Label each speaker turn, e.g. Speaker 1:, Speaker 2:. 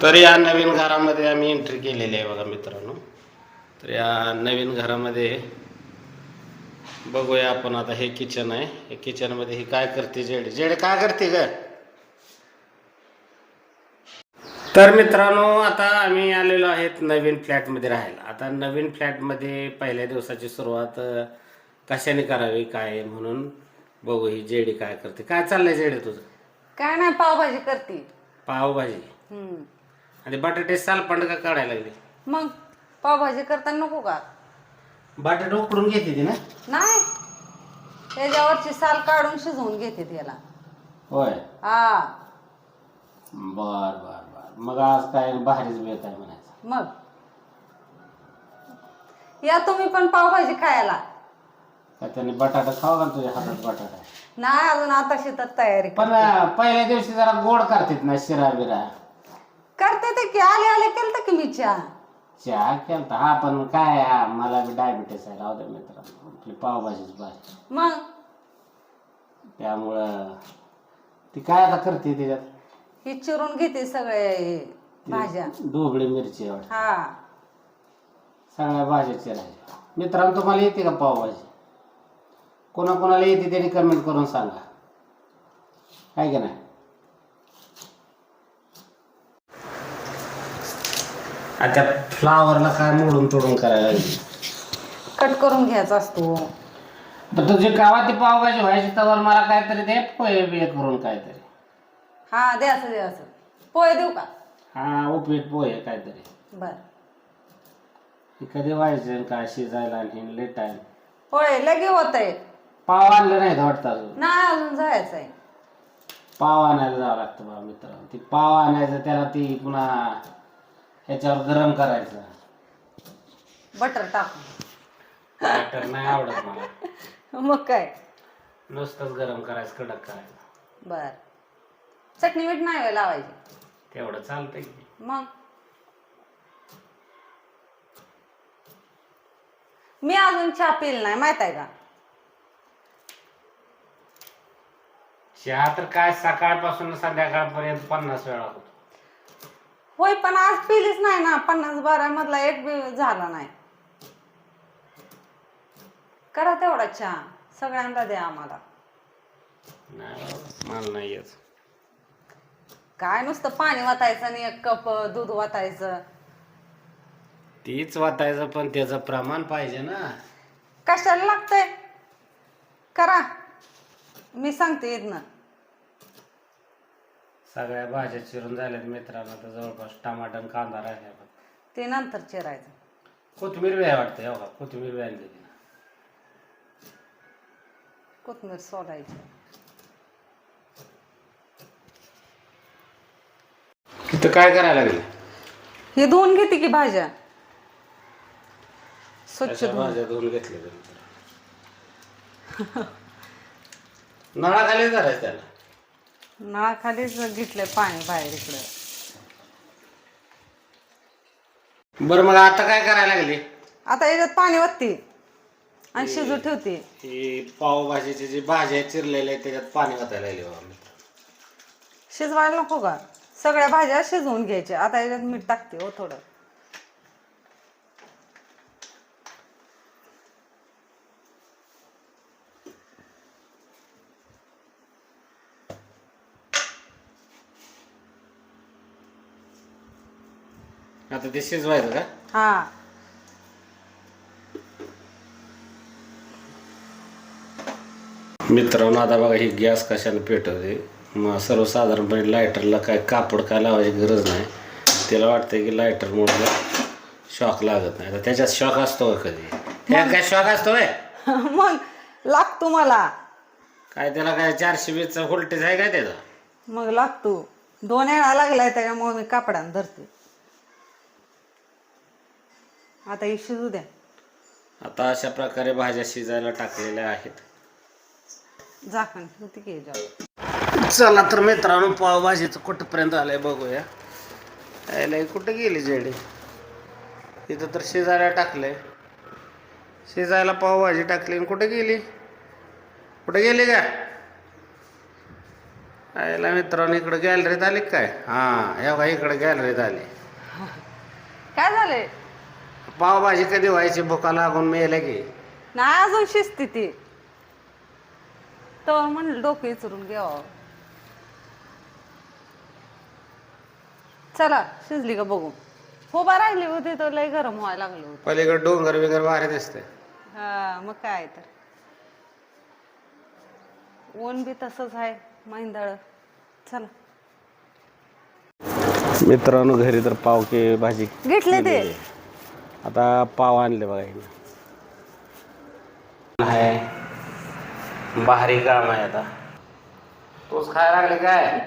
Speaker 1: तर या नवीन घरामध्ये आम्ही एंट्री केलेली आहे बघा मित्रांनो. तर या नवीन घरामध्ये बघूया आपण आता हे किचन आहे. हे किचनमध्ये ही काय करते जेडे? जेडे काय करते ग? तर मित्रांनो आता आम्ही आलेलो आहेत नवीन फ्लॅटमध्ये राहायला. आता नवीन फ्लॅटमध्ये पहिल्या दिवसाची सुरुवात कशाने करावी काय म्हणून? बघू ही जेडी काय करते. काय चाललंय जेडे तुझं?
Speaker 2: काय नाही पावभाजी करते.
Speaker 1: पावभाजी.
Speaker 2: हम्म.
Speaker 1: आणि बटाटे सालपंड का काढायला लागले?
Speaker 2: मग पावभाजी करताना नको का?
Speaker 1: बटाटे उकडून घेते ती ना?
Speaker 2: नाही. त्याच्यावरची साल काढून शिजवून घेते त्याला.
Speaker 1: होय?
Speaker 2: हा.
Speaker 1: बर बर बर. मग आज काय भारीच बेत आहे म्हणायचं.
Speaker 2: मग? या तुम्ही पण पावभाजी खायला.
Speaker 1: का त्याने बटाटा खावा का तुझ्या हातात बटाटा?
Speaker 2: नाही अजून आता शेतात तयारी
Speaker 1: पण अं, पहिल्या दिवशी जरा गोड करतात ना शिरा बिरा
Speaker 2: करते ते की आले आले केलं की मी चहा?
Speaker 1: चहा केलता हा पण काय हा, मला बी डायबिटीस आहे राहू दे मित्रांनो. आपली पावभाजीच भारी
Speaker 2: मग?
Speaker 1: त्यामुळं ती काय आता करते त्याच्यात
Speaker 2: ही चिरून घेते सगळे भाज्या.
Speaker 1: ढोबळी मिरची एवढी
Speaker 2: हा.
Speaker 1: सगळ्या भाज्या चिरायच्या मित्रांनो तुम्हाला येते का पावभाजी? कोणाकोणाला येते त्यांनी कमेंट करून सांगा. काय की नाही? आता फ्लावरला काय मोडून तोडून करायला.
Speaker 2: कट करून घ्यायचा असतो.
Speaker 1: तर तुझी गावात ती पावभाजी व्हायची तर मला काहीतरी दे पोहे बिहे करून काहीतरी.
Speaker 2: हा द्यायचं द्यायचं पोहे देऊ का?
Speaker 1: हा उपीट पोहे काहीतरी.
Speaker 2: बर.
Speaker 1: हे कधी व्हायचं आणि काय शिजायला आणि लेट टाइम
Speaker 2: होय लगे होत आहे
Speaker 1: पाव आणलं नाही वाटतं अजून.
Speaker 2: नाही अजून जायचंय.
Speaker 1: पाव आणायला जावं लागतं बा मित्रांनो. ती पाव आणायचं त्याला ती पुन्हा ह्याच्यावर गरम करायचं.
Speaker 2: बटर टाकून
Speaker 1: बॅटर नाही आवडत मला.
Speaker 2: मग काय?
Speaker 1: नुसतंच गरम करायचं कडक करायचं.
Speaker 2: बर. चटणी मीठ नाही होय लावायची?
Speaker 1: तेवढं चालतंय की.
Speaker 2: मग? मी अजून चहा पिल नाही माहीत आहे का?
Speaker 1: चहा तर काय सकाळपासून संध्याकाळपर्यंत पन्नास वेळा होतो.
Speaker 2: होय पण आज पिलीच नाही ना. पन्नास बारा मधला एक बी झाला नाही. करा तेवढा चहा. सगळ्यांना द्या आम्हाला.
Speaker 1: नाही बाबा, मला नाही येत.
Speaker 2: काय नुसतं पाणी वाटायचं आणि एक कप दूध वाटायचं
Speaker 1: तीच वाटायचं पण त्याचं प्रमाण पाहिजे ना.
Speaker 2: कशाला लागतंय? करा. मी सांगते इथनं.
Speaker 1: सगळ्या भाज्या चिरून झाल्यात मित्रांनो. तर जवळपास टमाटर आणि कांदा राहिला बघ.
Speaker 2: ते नंतर चिरायचं.
Speaker 1: कोथिंबीर बी आहे वाटतं हो का? कोथिंबीर बी आणली तिनं.
Speaker 2: कोथमीर सोडायची
Speaker 1: तिथं काय करायला लागले?
Speaker 2: हे धुवून घेते की भाज्या? स्वच्छ
Speaker 1: अशा
Speaker 2: धुवून.
Speaker 1: भाज्या धुवून घेतल्या नळाखाली धरायचं त्याला.
Speaker 2: नळाखालीच घेतलंय पाणी बाहेर इकडं.
Speaker 1: बरं मग आता काय करायला लागली?
Speaker 2: आता याच्यात पाणी वत्ती आणि शिजू ठेवते.
Speaker 1: ही पावभाजीची जी भाज्या चिरलेल्या आहेत त्याच्यात पाणी लागले मित्र
Speaker 2: शिजवायला नको का? सगळ्या भाज्या शिजवून घ्यायच्या. आता याच्यात मीठ टाकते हो थोडं.
Speaker 1: आता ते शिजवायचं का?
Speaker 2: हा.
Speaker 1: मित्रांनो आता बघा ही गॅस कशाने पेटवते? मग सर्वसाधारणपणे लायटरला काय कापड काय लावायची गरज नाही. त्याला वाटतं की लायटर मोडला शॉक लागत नाही. तर त्याच्यात शॉक असतो का कधी? त्यात काय शॉक असतो?
Speaker 2: मग लागतो मला.
Speaker 1: काय त्याला काय चारशे वीसचा व्होल्टेज आहे काय त्याचा?
Speaker 2: मग लागतो. दोन वेळा लागलाय त्याच्यामुळे मी कापडान धरते. आता हे शिजू द्या.
Speaker 1: आता अशा प्रकारे भाज्या शिजायला टाकलेल्या आहेत.
Speaker 2: झाकण ठेवते की याच्यावर
Speaker 1: चला तर मित्रांनो पावभाजीचं कुठपर्यंत आलंय बघूया. यायला कुठं गेली जेडी? इथं तर शिजायला टाकलंय. शिजायला पावभाजी टाकली आणि कुठं गेली? कुठं गेली का आयला मित्रांनो इकडं गॅलरीत आली काय? हां हे बघा इकडं गॅलरीत आली.
Speaker 2: काय झालंय?
Speaker 1: पावभाजी कधी व्हायची? भुका लागून मेल्या की.
Speaker 2: नाही अजून शिस्ती ती. तर म्हणलं डोकं विचारून घ्यावं. चला शिजली का बघू. उभा राहिली होती तर लय गरम व्हायला लागलं होतं.
Speaker 1: पलीकडे डोंगर बिगर भारी दिसते
Speaker 2: हा मग काय तर. ऊन बी तसंच आहे मैंदळ. चला.
Speaker 1: मित्रांनो घरी तर पाव की भाजी
Speaker 2: घेतले ते.
Speaker 1: आता पाव आणले बघा इकडे. आहे. भारी काम आहे आता. तोच खायला लागले काय?